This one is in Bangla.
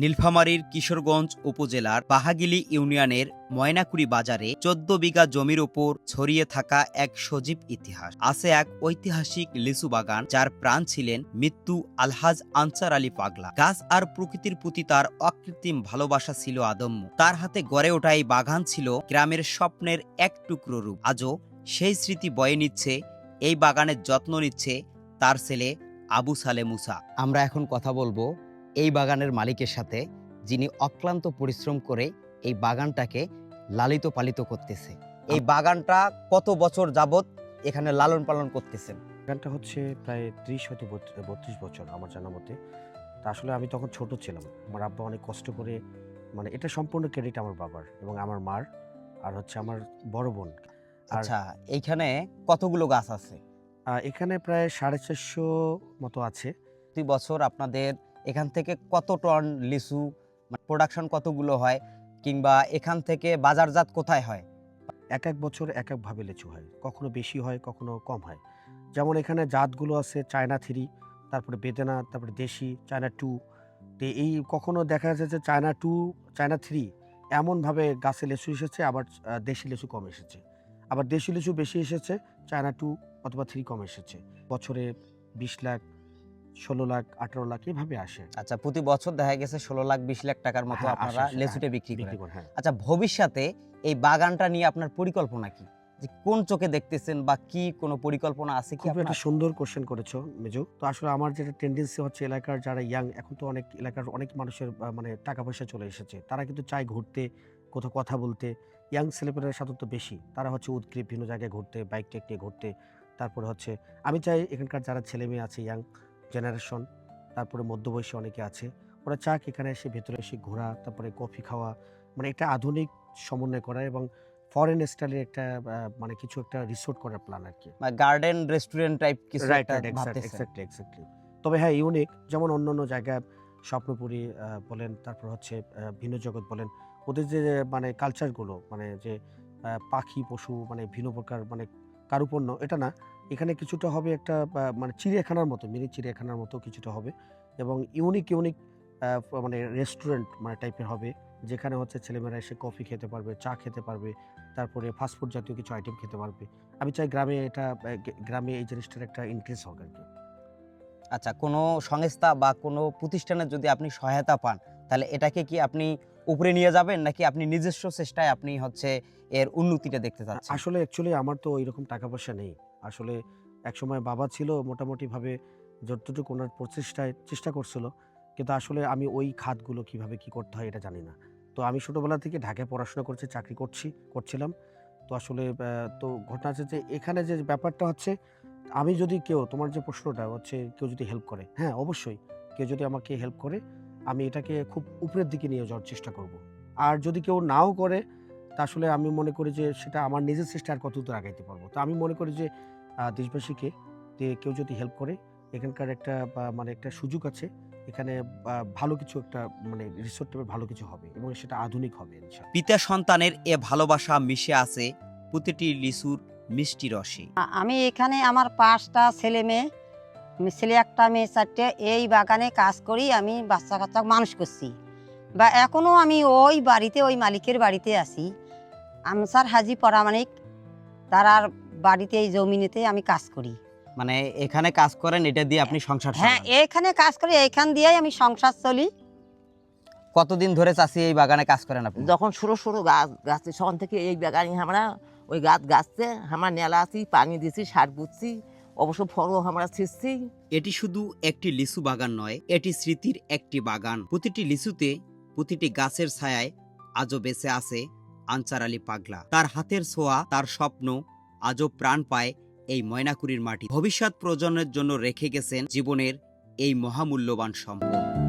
নীলফামারীর কিশোরগঞ্জ উপজেলার বাহাগিলি ইউনিয়নের ময়নাকুড়ি বাজারে চোদ্দ বিঘা জমির ওপর ছড়িয়ে থাকা এক সজীব ইতিহাস। আছে এক ঐতিহাসিক লিচু বাগান, যার প্রাণ ছিলেন মৃত্যু আলহাজ আনসার আলী পাগলা। গাছ আর প্রকৃতির প্রতি তার অকৃত্রিম ভালোবাসা ছিল আদম্য। তার হাতে গড়ে ওঠা এই বাগান ছিল গ্রামের স্বপ্নের এক টুকরো রূপ। আজও সেই স্মৃতি বয়ে নিচ্ছে, এই বাগানের যত্ন নিচ্ছে তার ছেলে আবু সালে মুসা আমরা এখন কথা বলব এই বাগানের মালিকের সাথে যিনি অক্লান্ত পরিশ্রম করে এই বাগানটাকে লালিত পালিত করতেছে। এই বাগানটা কত বছর যাবত এখানে লালন পালন করতেছেন? গানটা হচ্ছে প্রায় ত্রিশ হয়তো বত্রিশ বছর আমার জানা মতে। তা আসলে আমি তখন ছোট ছিলাম। আমার আব্বা অনেক কষ্ট করে মানে এটা সম্পূর্ণ ক্রেডিট আমার বাবার এবং আমার মার আর হচ্ছে আমার বড় বোন। আচ্ছা এইখানে কতগুলো গাছ আছে? এখানে প্রায় সাড়ে চারশো মতো আছে। প্রতি বছর আপনাদের এখান থেকে কত টন লিচু প্রোডাকশন কতগুলো হয়, কিংবা এখান থেকে বাজারজাত কোথায় হয়? এক এক বছর এক একভাবে লিচু হয়। কখনো বেশি হয়, কখনো কম হয়। যেমন এখানে জাতগুলো আছে চায়না থ্রি, তারপরে বেদেনা, তারপরে দেশি, চায়না টু। তো এই কখনো দেখা যাচ্ছে যে চায়না টু, চায়না থ্রি এমনভাবে গাছে লিচু এসেছে, আবার দেশি লিচু কম এসেছে। আবার দেশি লিচু বেশি এসেছে, চায়না টু অথবা থ্রি কম এসেছে। বছরে বিশ লাখ ষোলো লাখ আঠারো লাখ এভাবে আসে। আচ্ছা প্রতি বছর দেখা গেছে ষোলো লাখ বিশ লাখ টাকার মতো হ্যাঁ, আপনারা লেচুটে বিক্রি বিক্রি করেন। হ্যাঁ। আচ্ছা ভবিষ্যতে এই বাগানটা নিয়ে আপনার পরিকল্পনা কি? যে কোন চোখে দেখতেছেন বা কি কোনো পরিকল্পনা আছে কি একটা সুন্দর কোশ্চেন করেছ মেজো। তো আসলে আমার যেটা টেন্ডেন্সি হচ্ছে এলাকার যারা ইয়াং এখন তো অনেক এলাকার অনেক মানুষের মানে টাকা পয়সা চলে এসেছে। তারা কিন্তু চায় ঘুরতে কোথাও কথা বলতে। ইয়াং ছেলেপেলের সাথে তো বেশি। তারা হচ্ছে উদ্গ্রীব বিভিন্ন জায়গায় ঘুরতে বাইক টেক নিয়ে ঘুরতে। তারপরে হচ্ছে আমি চাই এখানকার যারা ছেলে মেয়ে আছে ইয়াং জেনারেশন তারপরে মধ্যবয়সী অনেকে আছে। ওরা চাক এখানে এসে ভেতরে এসে ঘোরা তারপরে কফি খাওয়া মানে একটা আধুনিক সমন্বয় করা এবং ফরেন স্টাইলের একটা মানে কিছু একটা রিসোর্ট করার প্ল্যান আর কি গার্ডেন রেস্টুরেন্ট টাইপ কিছু রাইট এক্স্যাক্টলি এক্স্যাক্টলি তবে হ্যাঁ ইউনিক যেমন অন্য অন্য জায়গায় স্বপ্নপুরী বলেন তারপর হচ্ছে ভিন্ন জগৎ বলেন ওদের যে মানে কালচারগুলো মানে যে পাখি পশু মানে ভিন্ন প্রকার মানে কারুপণ্য এটা না। এখানে কিছুটা হবে একটা মানে চিড়িয়াখানার মতো মিনি চিড়িয়াখানার মতো কিছুটা হবে এবং ইউনিক ইউনিক মানে রেস্টুরেন্ট মানে টাইপের হবে যেখানে হচ্ছে ছেলেমেয়েরা এসে কফি খেতে পারবে চা খেতে পারবে তারপরে ফাস্টফুড জাতীয় কিছু আইটেম খেতে পারবে। আমি চাই গ্রামে এটা গ্রামে এই জিনিসটার একটা ইন্টারেস্ট হোক আর কি। আচ্ছা কোনো সংস্থা বা কোনো প্রতিষ্ঠানের যদি আপনি সহায়তা পান তাহলে এটাকে কি আপনি উপরে নিয়ে যাবেন নাকি আপনি নিজস্ব চেষ্টায় আপনি হচ্ছে এর উন্নতিটা দেখতে চাচ্ছেন? আসলে অ্যাকচুয়ালি আমার তো ওইরকম টাকা পয়সা নেই। আসলে একসময় বাবা ছিল মোটামুটিভাবে যতটুকু ওনার প্রচেষ্টায়, চেষ্টা করছিল, কিন্তু আসলে আমি ওই খাতগুলো কীভাবে কি করতে হয় এটা জানি না। তো আমি ছোটোবেলা থেকে ঢাকায় পড়াশোনা করছি, চাকরি করছি, করছিলাম। তো আসলে তো ঘটনা আছে যে এখানে যে ব্যাপারটা হচ্ছে, আমি যদি কেউ, তোমার যে প্রশ্নটা হচ্ছে কেউ যদি হেল্প করে হ্যাঁ অবশ্যই। কেউ যদি আমাকে হেল্প করে, আমি এটাকে খুব উপরের দিকে নিয়ে যাওয়ার চেষ্টা করব। আর যদি কেউ নাও করে, তা আসলে আমি মনে করি যে সেটা আমার নিজের চেষ্টা আর কতদূর আগাইতে পারব? তো আমি মনে করি যে দেশবাসীকে যে কেউ যদি হেল্প করে এখানকার একটা বা মানে একটা সুযোগ আছে এখানে ভালো কিছু একটা মানে রিসোর্ট টাইপের ভালো কিছু হবে এবং সেটা আধুনিক হবে ইনশাআল্লাহ। পিতা সন্তানের এ ভালোবাসা মিশে আছে প্রতিটি লিচুর মিষ্টি রসে। আমি এখানে আমার পাঁচটা ছেলে মেয়ে ছেলে একটা মেয়ে চারটে এই বাগানে কাজ করি আমি বাচ্চা কাচ্চা মানুষ করছি। বা এখনও আমি ওই বাড়িতে ওই মালিকের বাড়িতে আছি। আমসার হাজি পরামানিক তারার বাড়িতে এই জমিনেতে আমি কাজ করি। মানে এখানে কাজ করেন এটা দিয়ে আপনি সংসার হ্যাঁ এখানে কাজ করি এইখান দিয়েই আমি সংসার চলি। কতদিন ধরে চাষি এই বাগানে কাজ করেন আপনি? যখন সরু সরু গাছ গাছে সখন থেকে এই বাগানে আমরা ওই গাছ গাছতে আমরা নেলা আছি পানি দিছি সার বুঝছি অবশ্য ফলও আমরা ছিঁড়ছি। এটি শুধু একটি লিচু বাগান নয় এটি স্মৃতির একটি বাগান। প্রতিটি লিচুতে প্রতিটি গাছের ছায়ায় আজও বেঁচে আছে আনসার আলী পাগলা। তার হাতের ছোঁয়া তার স্বপ্ন আজও প্রাণ পায় এই ময়নাকুড়ির মাটি। ভবিষ্যৎ প্রজন্মের জন্য রেখে গেছেন জীবনের এই মহামূল্যবান সম্পদ।